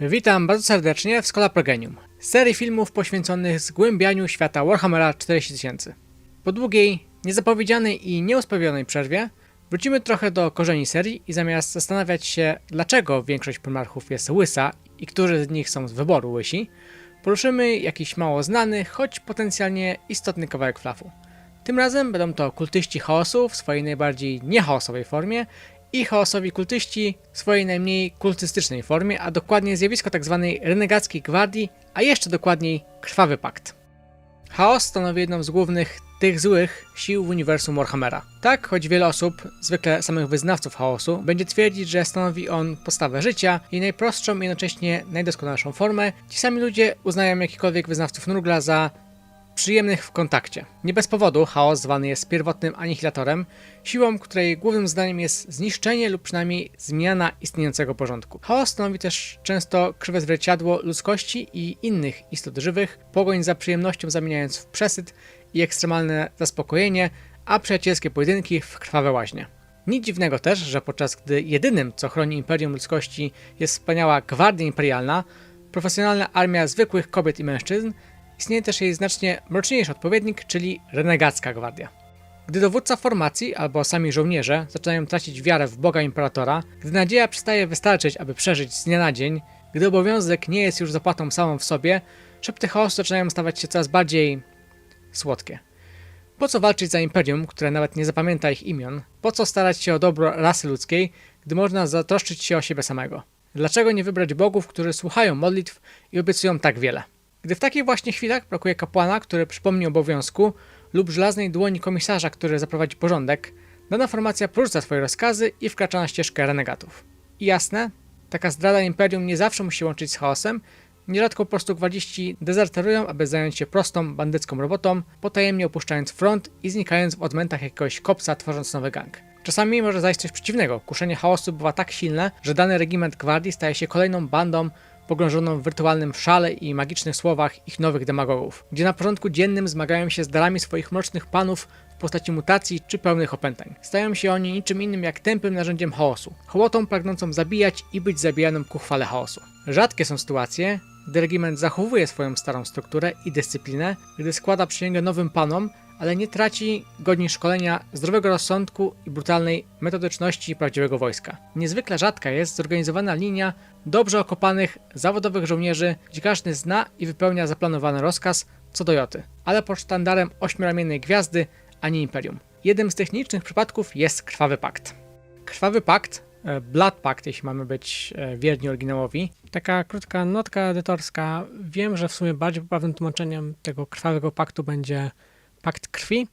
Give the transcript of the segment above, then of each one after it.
Witam bardzo serdecznie w Skola Progenium, serii filmów poświęconych zgłębianiu świata Warhammera 4000. Po długiej, niezapowiedzianej i nieusprawiedliwionej przerwie wrócimy trochę do korzeni serii i zamiast zastanawiać się, dlaczego większość primarchów jest łysa i którzy z nich są z wyboru łysi, poruszymy jakiś mało znany, choć potencjalnie istotny kawałek flafu. Tym razem będą to kultyści chaosu w swojej najbardziej niechaosowej formie i chaosowi kultyści w swojej najmniej kultystycznej formie, a dokładnie zjawisko tzw. renegackiej gwardii, a jeszcze dokładniej krwawy pakt. Chaos stanowi jedną z głównych tych złych sił w uniwersum Warhammera. Tak, choć wiele osób, zwykle samych wyznawców chaosu, będzie twierdzić, że stanowi on podstawę życia i najprostszą i jednocześnie najdoskonalszą formę, ci sami ludzie uznają jakikolwiek wyznawców Nurgla za przyjemnych w kontakcie. Nie bez powodu chaos zwany jest pierwotnym anihilatorem, siłą, której głównym zdaniem jest zniszczenie lub przynajmniej zmiana istniejącego porządku. Chaos stanowi też często krzywe zwierciadło ludzkości i innych istot żywych, pogoń za przyjemnością zamieniając w przesyt i ekstremalne zaspokojenie, a przyjacielskie pojedynki w krwawe łaźnie. Nic dziwnego też, że podczas gdy jedynym, co chroni imperium ludzkości jest wspaniała gwardia imperialna, profesjonalna armia zwykłych kobiet i mężczyzn, istnieje też jej znacznie mroczniejszy odpowiednik, czyli renegacka gwardia. Gdy dowódca formacji albo sami żołnierze zaczynają tracić wiarę w Boga Imperatora, gdy nadzieja przestaje wystarczyć, aby przeżyć z dnia na dzień, gdy obowiązek nie jest już zapłatą samą w sobie, szepty chaosu zaczynają stawać się coraz bardziej słodkie. Po co walczyć za imperium, które nawet nie zapamięta ich imion? Po co starać się o dobro rasy ludzkiej, gdy można zatroszczyć się o siebie samego? Dlaczego nie wybrać bogów, którzy słuchają modlitw i obiecują tak wiele? Gdy w takich właśnie chwilach brakuje kapłana, który przypomni obowiązku, lub żelaznej dłoni komisarza, który zaprowadzi porządek, dana formacja porzuca swoje rozkazy i wkracza na ścieżkę renegatów. I jasne, taka zdrada imperium nie zawsze musi łączyć z chaosem, nierzadko po prostu gwardziści dezerterują, aby zająć się prostą bandycką robotą, potajemnie opuszczając front i znikając w odmętach jakiegoś kopca, tworząc nowy gang. Czasami może zajść coś przeciwnego. Kuszenie chaosu bywa tak silne, że dany regiment gwardii staje się kolejną bandą pogrążoną w wirtualnym szale i magicznych słowach ich nowych demagogów, gdzie na porządku dziennym zmagają się z darami swoich mrocznych panów w postaci mutacji czy pełnych opętań. Stają się oni niczym innym jak tępym narzędziem chaosu, hołotą pragnącą zabijać i być zabijanym ku chwale chaosu. Rzadkie są sytuacje, gdy regiment zachowuje swoją starą strukturę i dyscyplinę, gdy składa przysięgę nowym panom, ale nie traci godni szkolenia, zdrowego rozsądku i brutalnej metodyczności prawdziwego wojska. Niezwykle rzadka jest zorganizowana linia dobrze okopanych, zawodowych żołnierzy, gdzie każdy zna i wypełnia zaplanowany rozkaz co do joty, ale pod sztandarem ośmioramiennej gwiazdy, a nie imperium. Jednym z tych nielicznych przypadków jest Krwawy Pakt. Krwawy Pakt, e, Blood Pact, jeśli mamy być e, wierni oryginałowi. Taka krótka notka edytorska. Wiem, że w sumie bardziej poprawnym tłumaczeniem tego Krwawego Paktu będzie Pakt Krwi,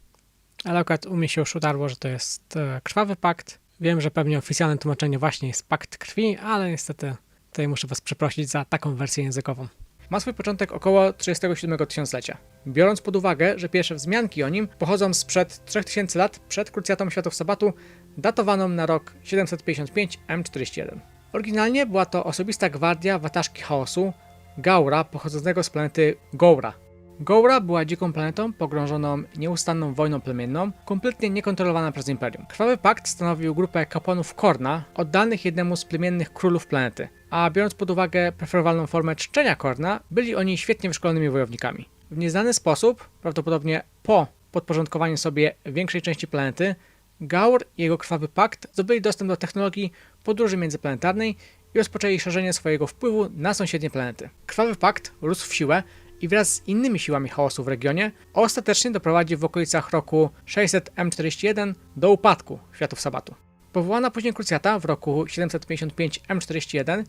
ale akurat u mnie się już że to jest e, Krwawy Pakt. Wiem, że pewnie oficjalne tłumaczenie właśnie jest Pakt Krwi, ale niestety tutaj muszę Was przeprosić za taką wersję językową. Ma swój początek około 37 tysiąclecia. Biorąc pod uwagę, że pierwsze wzmianki o nim pochodzą sprzed 3000 lat przed krucjatą światów sabatu, datowaną na rok 755 M41. Oryginalnie była to osobista gwardia wataszki chaosu, Gaura, pochodzącego z planety Goura. Goura była dziką planetą pogrążoną nieustanną wojną plemienną, kompletnie niekontrolowana przez Imperium. Krwawy Pakt stanowił grupę kapłanów Korna, oddanych jednemu z plemiennych królów planety, a biorąc pod uwagę preferowalną formę czczenia Korna, byli oni świetnie wyszkolonymi wojownikami. W nieznany sposób, prawdopodobnie po podporządkowaniu sobie większej części planety, Gaur i jego Krwawy Pakt zdobyli dostęp do technologii podróży międzyplanetarnej i rozpoczęli szerzenie swojego wpływu na sąsiednie planety. Krwawy Pakt rósł w siłę i wraz z innymi siłami chaosu w regionie ostatecznie doprowadzi w okolicach roku 600 M41 do upadku Światów Sabatu. Powołana później krucjata w roku 755 M41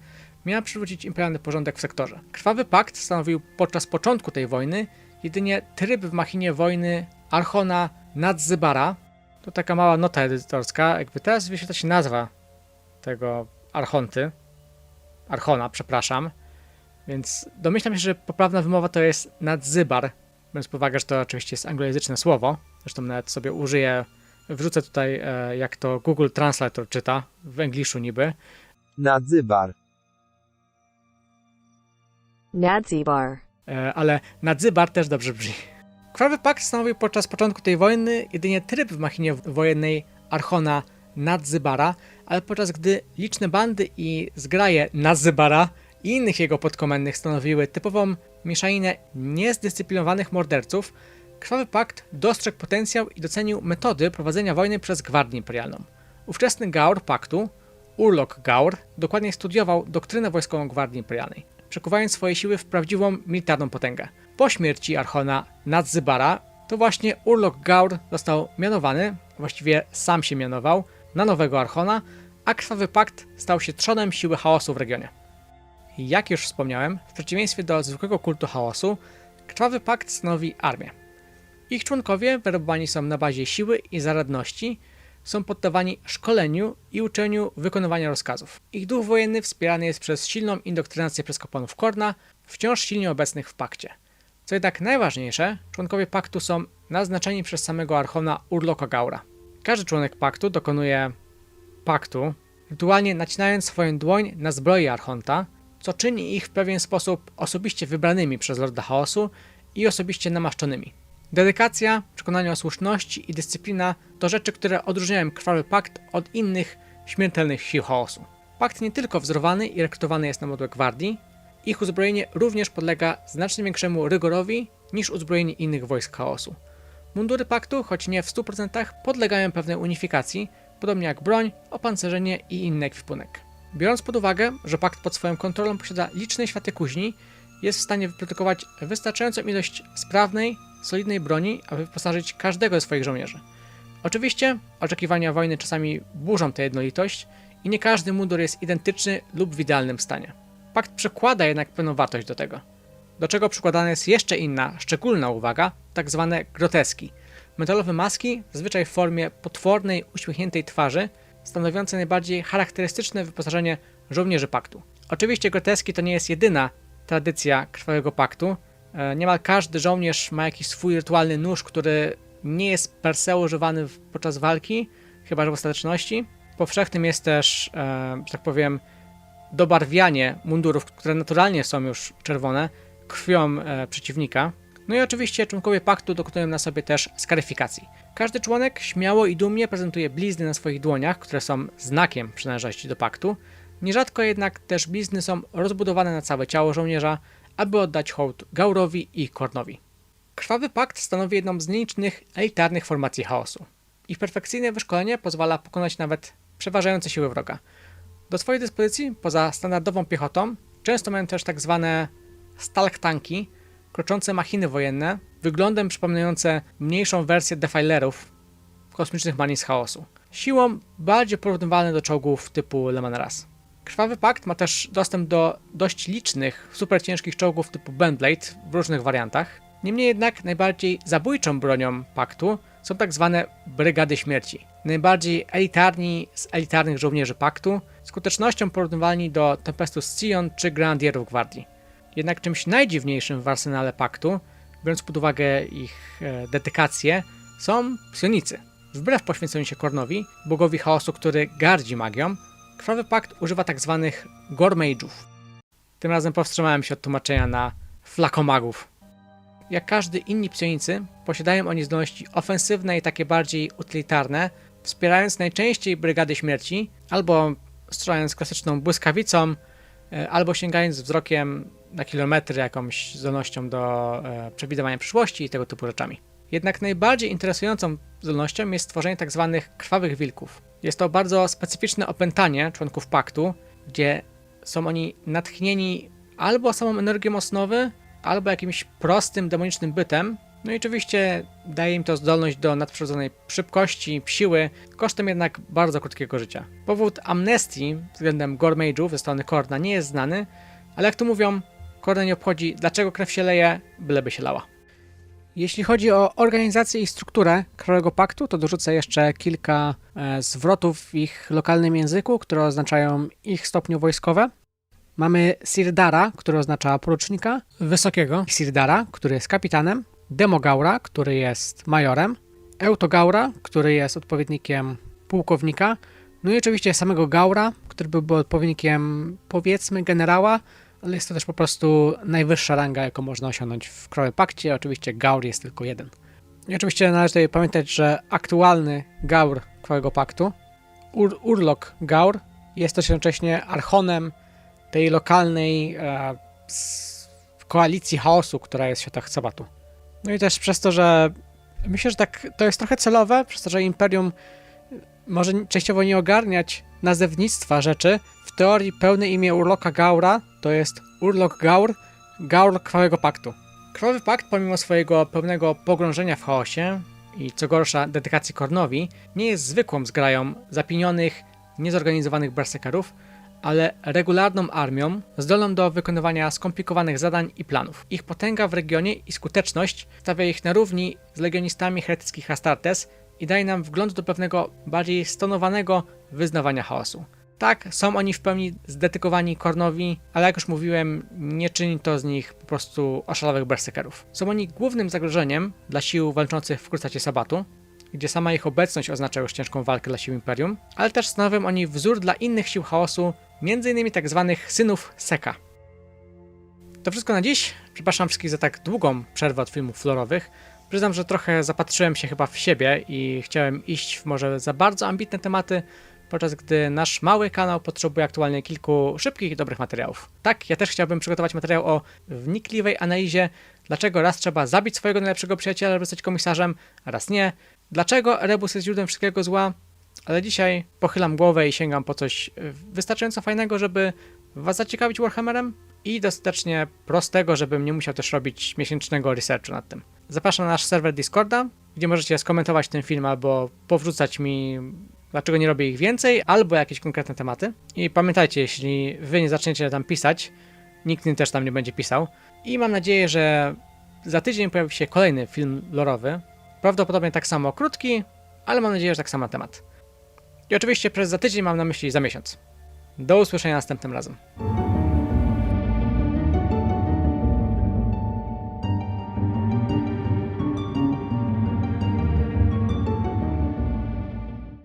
miała przywrócić imperialny porządek w sektorze. Krwawy Pakt stanowił podczas początku tej wojny jedynie tryb w machinie wojny Archona Nadzybara. To taka mała nota edytorska, jakby teraz wyświetla się nazwa tego Archonty. Archona, przepraszam. Więc domyślam się, że poprawna wymowa to jest nadzybar, biorąc pod uwagę, że to oczywiście jest anglojęzyczne słowo. Zresztą nawet sobie użyję, wrzucę tutaj e, jak to Google Translator czyta, w Engliszu niby. Nadzybar. Nadzibar. E, ale nadzybar też dobrze brzmi. Krwawy Pakt stanowił podczas początku tej wojny jedynie tryb w machinie wojennej Archona Nadzybara, ale podczas gdy liczne bandy i zgraje Nazybara i innych jego podkomendnych stanowiły typową mieszaninę niezdyscyplinowanych morderców, Krwawy Pakt dostrzegł potencjał i docenił metody prowadzenia wojny przez Gwardię Imperialną. Ówczesny Gaur Paktu, Urlok Gaur, dokładnie studiował doktrynę wojskową Gwardii Imperialnej, przekuwając swoje siły w prawdziwą militarną potęgę. Po śmierci Archona Nadzybara, to właśnie Urlok Gaur został mianowany, właściwie sam się mianował, na nowego Archona, a Krwawy Pakt stał się trzonem siły chaosu w regionie. Jak już wspomniałem, w przeciwieństwie do zwykłego kultu chaosu, Krwawy Pakt stanowi armię. Ich członkowie werbowani są na bazie siły i zaradności, są poddawani szkoleniu i uczeniu wykonywania rozkazów. Ich duch wojenny wspierany jest przez silną indoktrynację przez kapłanów Korna, wciąż silnie obecnych w pakcie. Co jednak najważniejsze, członkowie paktu są naznaczeni przez samego archona Urloka Gaura. Każdy członek paktu dokonuje paktu, rytualnie nacinając swoją dłoń na zbroi archonta, co czyni ich w pewien sposób osobiście wybranymi przez Lorda Chaosu i osobiście namaszczonymi. Dedykacja, przekonanie o słuszności i dyscyplina to rzeczy, które odróżniają Krwawy Pakt od innych śmiertelnych sił chaosu. Pakt nie tylko wzorowany i rekrutowany jest na modłę gwardii, ich uzbrojenie również podlega znacznie większemu rygorowi niż uzbrojenie innych wojsk chaosu. Mundury paktu, choć nie w 100%, podlegają pewnej unifikacji, podobnie jak broń, opancerzenie i inny ekwipunek. Biorąc pod uwagę, że pakt pod swoją kontrolą posiada liczne światy kuźni, jest w stanie wyprodukować wystarczającą ilość sprawnej, solidnej broni, aby wyposażyć każdego ze swoich żołnierzy. Oczywiście oczekiwania wojny czasami burzą tę jednolitość i nie każdy mundur jest identyczny lub w idealnym stanie. Pakt przykłada jednak pewną wartość do tego. Do czego przykładana jest jeszcze inna, szczególna uwaga, tak zwane groteski. Metalowe maski, zazwyczaj w formie potwornej, uśmiechniętej twarzy, stanowiące najbardziej charakterystyczne wyposażenie żołnierzy paktu. Oczywiście groteski to nie jest jedyna tradycja Krwawego Paktu. E, Niemal każdy żołnierz ma jakiś swój rytualny nóż, który nie jest per se używany podczas walki, chyba że w ostateczności. Powszechnym jest też, e, że tak powiem, dobarwianie mundurów, które naturalnie są już czerwone, krwią e, przeciwnika. No i oczywiście członkowie paktu dokonują na sobie też skaryfikacji. Każdy członek śmiało i dumnie prezentuje blizny na swoich dłoniach, które są znakiem przynależności do paktu. Nierzadko jednak też blizny są rozbudowane na całe ciało żołnierza, aby oddać hołd Gaurowi i Kornowi. Krwawy Pakt stanowi jedną z nielicznych elitarnych formacji chaosu. Ich perfekcyjne wyszkolenie pozwala pokonać nawet przeważające siły wroga. Do swojej dyspozycji, poza standardową piechotą, często mają też tak zwane stalk tanki, kroczące machiny wojenne, wyglądem przypominające mniejszą wersję defilerów kosmicznych mani z chaosu. Siłą bardziej porównywalne do czołgów typu Le Manaras. Krwawy Pakt ma też dostęp do dość licznych, super ciężkich czołgów typu Bandblade w różnych wariantach. Niemniej jednak najbardziej zabójczą bronią paktu są tak zwane Brygady Śmierci. Najbardziej elitarni z elitarnych żołnierzy paktu, skutecznością porównywalni do Tempestus Scion czy Grenadierów Gwardii. Jednak czymś najdziwniejszym w arsenale paktu, biorąc pod uwagę ich e, dedykację, są psionicy. Wbrew poświęceniu się Kornowi, bogowi chaosu, który gardzi magią, Krwawy Pakt używa tak zwanych Gormage'ów. Tym razem powstrzymałem się od tłumaczenia na flakomagów. Jak każdy inni psionicy, posiadają oni zdolności ofensywne i takie bardziej utylitarne, wspierając najczęściej brygady śmierci, albo strzelając klasyczną błyskawicą, albo sięgając wzrokiem na kilometry jakąś zdolnością do e, przewidywania przyszłości i tego typu rzeczami. Jednak najbardziej interesującą zdolnością jest stworzenie tak zwanych krwawych wilków. Jest to bardzo specyficzne opętanie członków paktu, gdzie są oni natchnieni albo samą energią osnowy, albo jakimś prostym, demonicznym bytem. No i oczywiście daje im to zdolność do nadprzyrodzonej szybkości, siły, kosztem jednak bardzo krótkiego życia. Powód amnestii względem Gormage'ów ze strony Korna nie jest znany, ale jak tu mówią, Korna nie obchodzi dlaczego krew się leje, byleby się lała. Jeśli chodzi o organizację i strukturę Krajowego Paktu, to dorzucę jeszcze kilka e, zwrotów w ich lokalnym języku, które oznaczają ich stopnie wojskowe. Mamy Sirdara, który oznacza porucznika, Wysokiego Sirdara, który jest kapitanem, Demogaura, który jest majorem, Eutogaura, który jest odpowiednikiem pułkownika, no i oczywiście samego Gaura, który byłby odpowiednikiem powiedzmy generała, ale jest to też po prostu najwyższa ranga, jaką można osiągnąć w Krowym Pakcie. Oczywiście Gaur jest tylko jeden. I oczywiście należy tutaj pamiętać, że aktualny Gaur Krwawego Paktu, Ur Urlok Gaur, jest też jednocześnie archonem tej lokalnej e, koalicji chaosu, która jest w światach Sabatu. No i też przez to, że myślę, że tak to jest trochę celowe, przez to, że Imperium może częściowo nie ogarniać nazewnictwa rzeczy. W teorii pełne imię Urloka Gaura to jest Urlok Gaur, Gaur Krwawego Paktu. Krwawy Pakt, pomimo swojego pełnego pogrążenia w chaosie i co gorsza dedykacji Kornowi, nie jest zwykłą zgrają zapinionych, niezorganizowanych berserkerów, ale regularną armią zdolną do wykonywania skomplikowanych zadań i planów. Ich potęga w regionie i skuteczność stawia ich na równi z legionistami heretyckich Astartes i daje nam wgląd do pewnego bardziej stonowanego wyznawania chaosu. Tak, są oni w pełni zdedykowani Kornowi, ale jak już mówiłem, nie czyni to z nich po prostu oszalałych berserkerów. Są oni głównym zagrożeniem dla sił walczących w Krustacie Sabatu, gdzie sama ich obecność oznacza już ciężką walkę dla sił Imperium, ale też stanowią oni wzór dla innych sił chaosu, m.in. tzw. tak synów Seka. To wszystko na dziś. Przepraszam wszystkich za tak długą przerwę od filmów florowych. Przyznam, że trochę zapatrzyłem się chyba w siebie i chciałem iść w może za bardzo ambitne tematy, podczas gdy nasz mały kanał potrzebuje aktualnie kilku szybkich i dobrych materiałów. Tak, ja też chciałbym przygotować materiał o wnikliwej analizie, dlaczego raz trzeba zabić swojego najlepszego przyjaciela, żeby zostać komisarzem, a raz nie, dlaczego Erebus jest źródłem wszystkiego zła, ale dzisiaj pochylam głowę i sięgam po coś y, wystarczająco fajnego, żeby was zaciekawić Warhammerem i dostatecznie prostego, żebym nie musiał też robić miesięcznego researchu nad tym. Zapraszam na nasz serwer Discorda, gdzie możecie skomentować ten film albo powrzucać mi dlaczego nie robię ich więcej, albo jakieś konkretne tematy. I pamiętajcie, jeśli wy nie zaczniecie tam pisać, nikt też tam nie będzie pisał. I mam nadzieję, że za tydzień pojawi się kolejny film lorowy. Prawdopodobnie tak samo krótki, ale mam nadzieję, że tak samo temat. I oczywiście przez za tydzień mam na myśli za miesiąc. Do usłyszenia następnym razem.